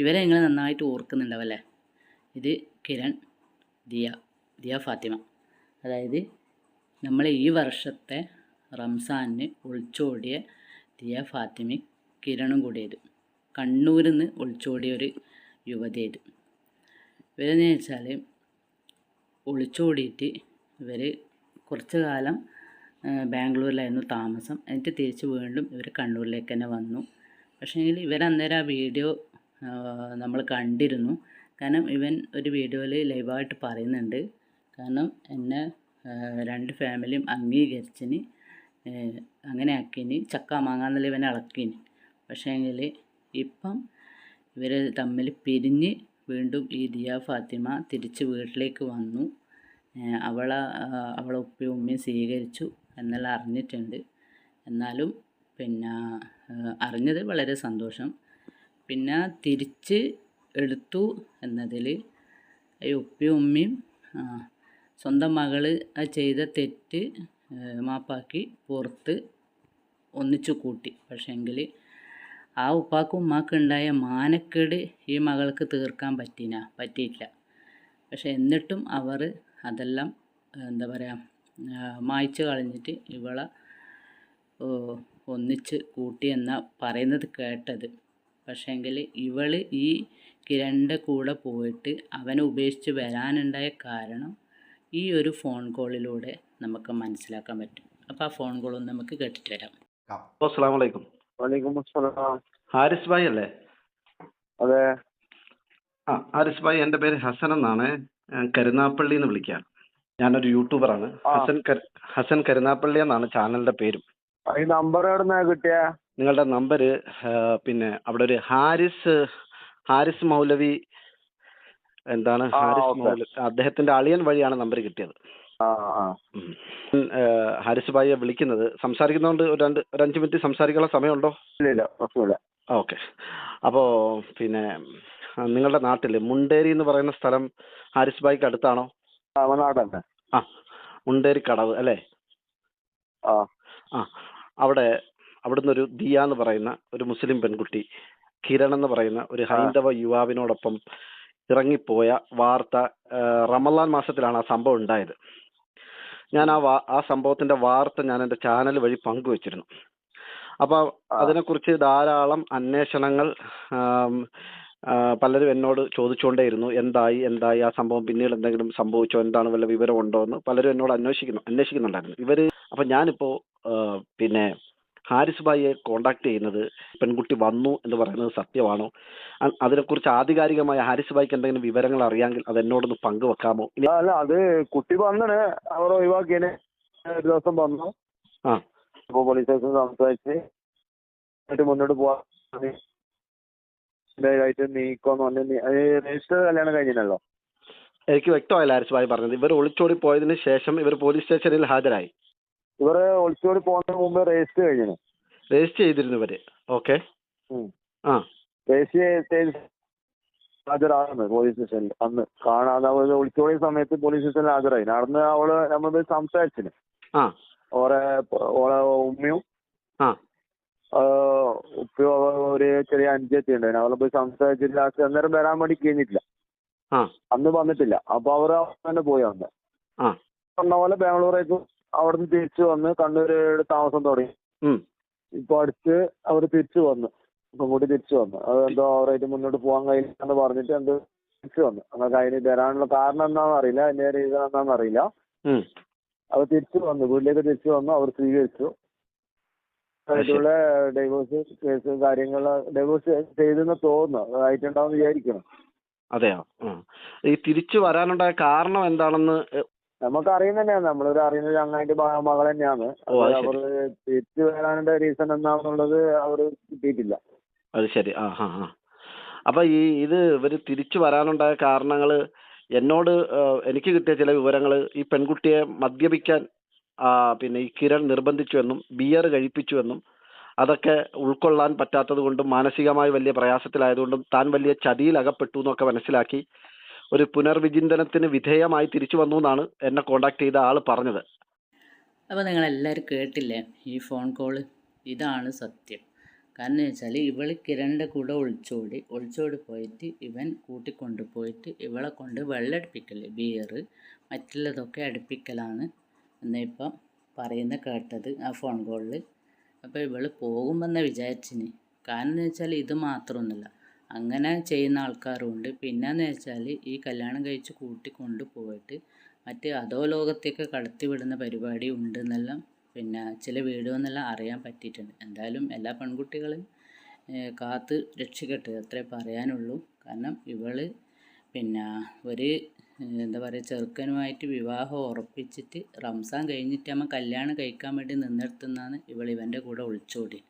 ഇവരെ നിങ്ങൾ നന്നായിട്ട് ഓർക്കുന്നുണ്ടാവും അല്ലേ ഇത് കിരൺ ദിയ ദിയ ഫാത്തിമ. അതായത് നമ്മൾ ഈ വർഷത്തെ റംസാനിന് ഒളിച്ചോടിയ ദിയ ഫാത്തിമ കിരണും കൂടിയത്. കണ്ണൂരിൽ നിന്ന് ഒളിച്ചോടിയ ഒരു യുവതിയത് ഇവരെന്ന് വെച്ചാൽ ഒളിച്ചോടിയിട്ട് ഇവർ കുറച്ച് കാലം ബാംഗ്ലൂരിലായിരുന്നു താമസം. എന്നിട്ട് തിരിച്ച് വീണ്ടും ഇവർ കണ്ണൂരിലേക്ക് തന്നെ വന്നു. പക്ഷേങ്കിൽ ഇവർ അന്നേരം ആ വീഡിയോ നമ്മൾ കണ്ടിരുന്നു. കാരണം ഇവൻ ഒരു വീഡിയോയിൽ ലൈവായിട്ട് പറയുന്നുണ്ട്. കാരണം എന്നെ രണ്ട് ഫാമിലിയും അംഗീകരിച്ചിന് അങ്ങനെ ആക്കിന് ചക്ക മാങ്ങാന്നല്ല ഇവനെ ഇളക്കിന് പക്ഷേങ്കിൽ ഇപ്പം ഇവർ തമ്മിൽ പിരിഞ്ഞ് വീണ്ടും ഈ ദിയ ഫാത്തിമ തിരിച്ച് വീട്ടിലേക്ക് വന്നു. അവളെ അവളെ ഉപ്പയും ഉമ്മയും സ്വീകരിച്ചു എന്നെല്ലാം അറിഞ്ഞിട്ടുണ്ട്. എന്നാലും പിന്നെ അറിഞ്ഞത് വളരെ സന്തോഷം. പിന്നെ തിരിച്ച് എടുത്തു എന്നതിൽ ഉപ്പയും ഉമ്മയും സ്വന്തം മകൾ ആ ചെയ്ത തെറ്റ് മാപ്പാക്കി പുറത്ത് ഒന്നിച്ചു കൂട്ടി. പക്ഷേങ്കിൽ ആ ഉപ്പാക്കും ഉമ്മാക്കും ഉണ്ടായ മാനക്കേട് ഈ മകൾക്ക് തീർക്കാൻ പറ്റീന പറ്റിയില്ല പക്ഷെ എന്നിട്ടും അവർ അതെല്ലാം എന്താ പറയുക മായ്ച്ചു കളഞ്ഞിട്ട് ഇവളെ ഒന്നിച്ച് കൂട്ടി എന്ന പറയുന്നത് കേട്ടത്. പക്ഷേങ്കിൽ ഇവൾ ഈ കിരണിന്റെ കൂടെ പോയിട്ട് അവനെ ഉപേക്ഷിച്ച് വരാനുണ്ടായ കാരണം ഈ ഒരു ഫോൺ കോളിലൂടെ നമുക്ക് മനസ്സിലാക്കാൻ പറ്റും. അപ്പോൾ ആ ഫോൺ കോൾ ഒന്ന് നമുക്ക് കേട്ടിട്ട് വരാം. അസ്സാം വലൈക്കും വലൈക്കും അസ്സലാം. ഹാരിസ് ഭായ് അല്ലേ? അതെ. ആ ഹാരിസ് ഭായ് എന്റെ പേര് ഹസൻ എന്നാണ്. കരുനാപ്പള്ളി എന്ന് വിളിക്കാം ഞാനൊരു യൂട്യൂബറാണ്. ഹസൻ ഹസൻ കരുനാപ്പള്ളി എന്നാണ് ചാനലിന്റെ പേരും. ഈ നമ്പർ എവിടുന്നാ കിട്ടിയ? നിങ്ങളുടെ നമ്പർ പിന്നെ അവിടെ ഒരു ഹാരിസ് ഹാരിസ് മൗലവി എന്താണ്? ഹാരിസ് മൗലവി അദ്ദേഹത്തിന്റെ അളിയൻ വഴിയാണ് നമ്പർ കിട്ടിയത്. ഹാരിസ് ഭായിയെ വിളിക്കുന്നത്. സംസാരിക്കുന്നതുകൊണ്ട് ഒരു രണ്ട് ഒരു അഞ്ച് മിനിറ്റ് സംസാരിക്കാനുള്ള സമയമുണ്ടോ? ഇല്ല പ്രശ്നമില്ല. ഓക്കെ. അപ്പോൾ പിന്നെ നിങ്ങളുടെ നാട്ടിൽ മുണ്ടേരി എന്ന് പറയുന്ന സ്ഥലം ഹാരിസ് ഭായിക്ക് അടുത്താണോ? ആ മുണ്ടേരി കടവ് അല്ലേ? ആ അവിടെ അവിടുന്ന് ഒരു ദിയ എന്ന് പറയുന്ന ഒരു മുസ്ലിം പെൺകുട്ടി കിരൺ എന്ന് പറയുന്ന ഒരു ഹൈന്ദവ യുവാവിനോടൊപ്പം ഇറങ്ങിപ്പോയ വാർത്ത റമലാൻ മാസത്തിലാണ് ആ സംഭവം ഉണ്ടായത്. ഞാൻ ആ വാ ആ സംഭവത്തിന്റെ വാർത്ത ഞാൻ എന്റെ ചാനൽ വഴി പങ്കുവച്ചിരുന്നു. അപ്പൊ അതിനെക്കുറിച്ച് ധാരാളം അന്വേഷണങ്ങൾ പലരും എന്നോട് ചോദിച്ചുകൊണ്ടേയിരുന്നു. എന്തായി എന്തായി ആ സംഭവം പിന്നീട് എന്തെങ്കിലും സംഭവിച്ചോ എന്താണ് വല്ല വിവരമുണ്ടോ എന്ന് പലരും എന്നോട് അന്വേഷിക്കുന്നു അന്വേഷിക്കുന്നുണ്ടായിരുന്നു. ഇവർ അപ്പൊ ഞാനിപ്പോ പിന്നെ ഹാരിസ് ഭായിയെ കോണ്ടാക്ട് ചെയ്യുന്നത് പെൺകുട്ടി വന്നു എന്ന് പറയുന്നത് സത്യമാണോ? അതിനെക്കുറിച്ച് ആധികാരികമായ ഹാരിസ് ഭായിക്ക് എന്തെങ്കിലും വിവരങ്ങൾ അറിയാമെങ്കിൽ അത് എന്നോടൊന്ന് പങ്കുവെക്കാമോ? അല്ല അത് കുട്ടി വന്നിന് അവർ ഒഴിവാക്കിയതിന് ഒരു ദിവസം വന്നു. ആ. പോലീസ് സ്റ്റേഷൻ സംസാരിച്ച് മുന്നോട്ട് പോവാൻ ആയിട്ട് നീക്കോന്ന് പറഞ്ഞു. രജിസ്റ്റർ കല്യാണം കഴിഞ്ഞല്ലോ എനിക്ക് വ്യക്തമായില്ല ഹാരിസ് ഭായി പറഞ്ഞത്. ഇവർ ഒളിച്ചോടി പോയതിന് ശേഷം ഇവർ പോലീസ് സ്റ്റേഷനിൽ ഹാജരായി. ഇവർ ഒളിച്ചോടി പോകുന്നതിന് മുമ്പ് രജിസ്റ്റർ കഴിഞ്ഞു രജിസ്റ്റർ ചെയ്തിരുന്നു ഇവർ. ഓക്കെ ആ. രജിസ്റ്റർ ചെയ്ത് ഹാജരാകുന്നു പോലീസ് സ്റ്റേഷനിൽ അന്ന് കാണാതെ അവർ ഒളിച്ചോടിയ സമയത്ത് പോലീസ് സ്റ്റേഷനിൽ ഹാജരായി. നടന്ന് അവൾ നമ്മൾ സംസാരിച്ചിന്. ഓറെ ഓളെ ഉമ്മയും ഉപ്പയും ഒരു ചെറിയ അഞ്ചെത്തി ഉണ്ടായിരുന്നു. അവളെ പോയി സംസാരിച്ചിട്ട് ലാസ്റ്റ് അന്നേരം വരാൻ വേണ്ടി കഴിഞ്ഞിട്ടില്ല. അന്ന് വന്നിട്ടില്ല. അപ്പൊ അവർ തന്നെ പോയി അന്ന്. ആ. പറഞ്ഞ പോലെ ബാംഗ്ലൂരേക്ക് അവിടുന്ന് തിരിച്ചു വന്ന് കണ്ണൂര് താമസം തുടങ്ങി. ഇപ്പൊ അടുത്ത് അവർ തിരിച്ചു വന്നു. ഇപ്പം കൂടി തിരിച്ചു വന്നു. അത് എന്തോ അവരായിട്ട് മുന്നോട്ട് പോകാൻ കഴിയില്ല എന്ന് പറഞ്ഞിട്ട് എന്ത് തിരിച്ചു വന്നു. അങ്ങനെ അതിന് വരാനുള്ള കാരണം എന്താണെന്ന് അറിയില്ല. എന്റെ റീസൺ എന്താണെന്ന് അറിയില്ല. അവർ തിരിച്ചു വന്നു. വീട്ടിലേക്ക് തിരിച്ചു വന്നു അവർ സ്വീകരിച്ചു. ആയിട്ടുള്ള ഡൈവോഴ്സ് കേസ് കാര്യങ്ങൾ ഡൈവോഴ്സ് ചെയ്തെന്ന് തോന്നുന്നു. ആയിട്ടുണ്ടാവും വിചാരിക്കണം അതെയോ? ഈ തിരിച്ചു വരാനുണ്ടായ കാരണം എന്താണെന്ന് നമുക്ക് അറിയുന്ന തന്നെയാണ്. നമ്മളൊരു അറിയുന്ന ചങ്ങായിട്ട് മകൾ തന്നെയാണ്. അവർ തിരിച്ചു വരാനുള്ള റീസൺ എന്താണെന്നുള്ളത് അവർ കിട്ടിയിട്ടില്ല. അത് ശരി. ആ ഹാ ഹാ അപ്പൊ ഈ ഇത് ഇവർ തിരിച്ചു വരാനുണ്ടായ കാരണങ്ങൾ എന്നോട് എനിക്ക് കിട്ടിയ ചില വിവരങ്ങൾ ഈ പെൺകുട്ടിയെ മദ്യപിക്കാൻ പിന്നെ ഈ കിരൺ നിർബന്ധിച്ചു എന്നും ബിയർ കഴിപ്പിച്ചു എന്നും അതൊക്കെ ഉൾക്കൊള്ളാൻ പറ്റാത്തത് കൊണ്ടും മാനസികമായി വലിയ പ്രയാസത്തിലായതുകൊണ്ടും താൻ വലിയ ചതിയിൽ അകപ്പെട്ടു എന്നൊക്കെ മനസ്സിലാക്കി ഒരു പുനർവിചിന്തനത്തിന് വിധേയമായി തിരിച്ചു വന്നു എന്നാണ് എന്നെ കോണ്ടാക്ട് ചെയ്ത ആൾ പറഞ്ഞത്. അപ്പോൾ നിങ്ങളെല്ലാവരും കേട്ടില്ലേ ഈ ഫോൺ കോൾ ഇതാണ് സത്യം. കാരണം വെച്ചാൽ ഇവൾ കിരണിന്റെ കൂടെ ഒളിച്ചോടി ഒളിച്ചോടി പോയിട്ട് ഇവൻ കൂട്ടിക്കൊണ്ടു പോയിട്ട് ഇവളെ കൊണ്ട് വെള്ളം അടുപ്പിക്കൽ ബിയർ മറ്റുള്ളതൊക്കെ അടുപ്പിക്കലാണ് എന്നിപ്പം പറയുന്ന കേട്ടത് ആ ഫോൺ കോളിൽ അപ്പോൾ ഇവൾ പോകുമെന്ന് വിചാരിച്ചിന്. കാരണം എന്ന് വെച്ചാൽ ഇത് മാത്രമൊന്നുമില്ല അങ്ങനെ ചെയ്യുന്ന ആൾക്കാരുണ്ട്. പിന്നെന്ന് വെച്ചാൽ ഈ കല്യാണം കഴിച്ച് കൂട്ടിക്കൊണ്ട് പോയിട്ട് മറ്റ് അതോ ലോകത്തേക്ക് കടത്തിവിടുന്ന പരിപാടി ഉണ്ടെന്നെല്ലാം പിന്നെ ചില വീഡിയോ എന്നെല്ലാം അറിയാൻ പറ്റിയിട്ടുണ്ട്. എന്തായാലും എല്ലാ പെൺകുട്ടികളും കാത്ത് രക്ഷിക്കട്ടെ അത്രേ പറയാനുള്ളൂ. കാരണം ഇവൾ പിന്നെ ഒരു എന്താ പറയുക ചെറുക്കനുമായിട്ട് വിവാഹം ഉറപ്പിച്ചിട്ട് റംസാൻ കഴിഞ്ഞിട്ട് അമ്മ കല്യാണം കഴിക്കാൻ വേണ്ടി നിന്നെടുത്തുനിന്നാണ് ഇവൾ ഇവന്റെ കൂടെ ഒളിച്ചോടി.